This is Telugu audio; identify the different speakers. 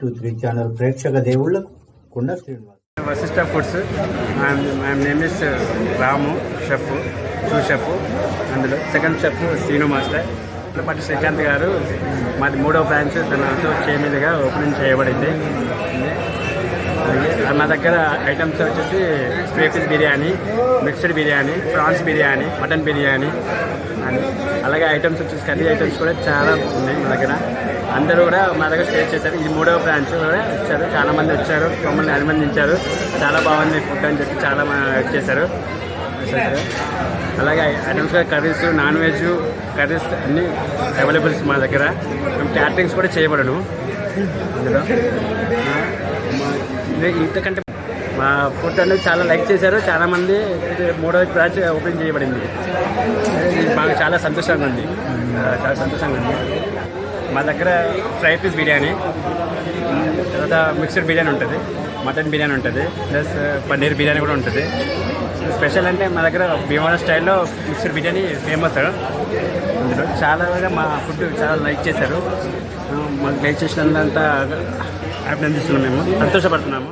Speaker 1: టూ త్రీ ఛానల్ ప్రేక్షక దేవుళ్ళకు Kunda Srinivas.
Speaker 2: Vasishta foods I'm name is Ramu chef sous chef అందులో. Second chef Srinu master Patti Srikanth garu మాది మూడో బ్రాంచ్ తనతో చేయమీదుగా ఓపెనింగ్ చేయబడింది. నా దగ్గర ఐటమ్స్ వచ్చేసి sweet biryani mixed biryani prawns biryani mutton biryani అలాగే ఐటమ్స్ వచ్చేసి కర్రీ ఐటమ్స్ కూడా చాలా ఉన్నాయి మా దగ్గర. అందరూ కూడా మా దగ్గర స్టే చేశారు. ఇది మూడవ బ్రాంచ్ కూడా వచ్చారు. చాలా మంది వచ్చారు. మమ్మల్ని అభినందించారు చాలా బాగుంది ఫుడ్ అని చెప్పి చాలా చేశారు. అలాగే items curries non veg curries అన్నీ అవైలబుల్స్ మా దగ్గర. మేము క్యాటరింగ్స్ కూడా చేయబడను. అందులో. ఇంతకంటే మా ఫుడ్ అనేది చాలా లైక్ చేశారు. చాలా మంది మూడో బ్రాంచ్ ఓపెన్ చేయబడింది. మాకు చాలా సంతోషంగా ఉంది. చాలా సంతోషంగా ఉంది. మా దగ్గర ఫ్రై పీస్ బిర్యానీ తర్వాత మిక్స్డ్ బిర్యానీ ఉంటుంది మటన్ బిర్యానీ ఉంటుంది ప్లస్ పన్నీర్ బిర్యానీ కూడా ఉంటుంది. స్పెషల్ అంటే మా దగ్గర భీమవరం స్టైల్లో మిక్స్డ్ బిర్యానీ ఫేమస్ అందులో చాలా మా ఫుడ్ చాలా లైక్ చేశారు. మాకు లైక్ చేసినంత అభినందిస్తున్నాం మేము సంతోషపడుతున్నాము.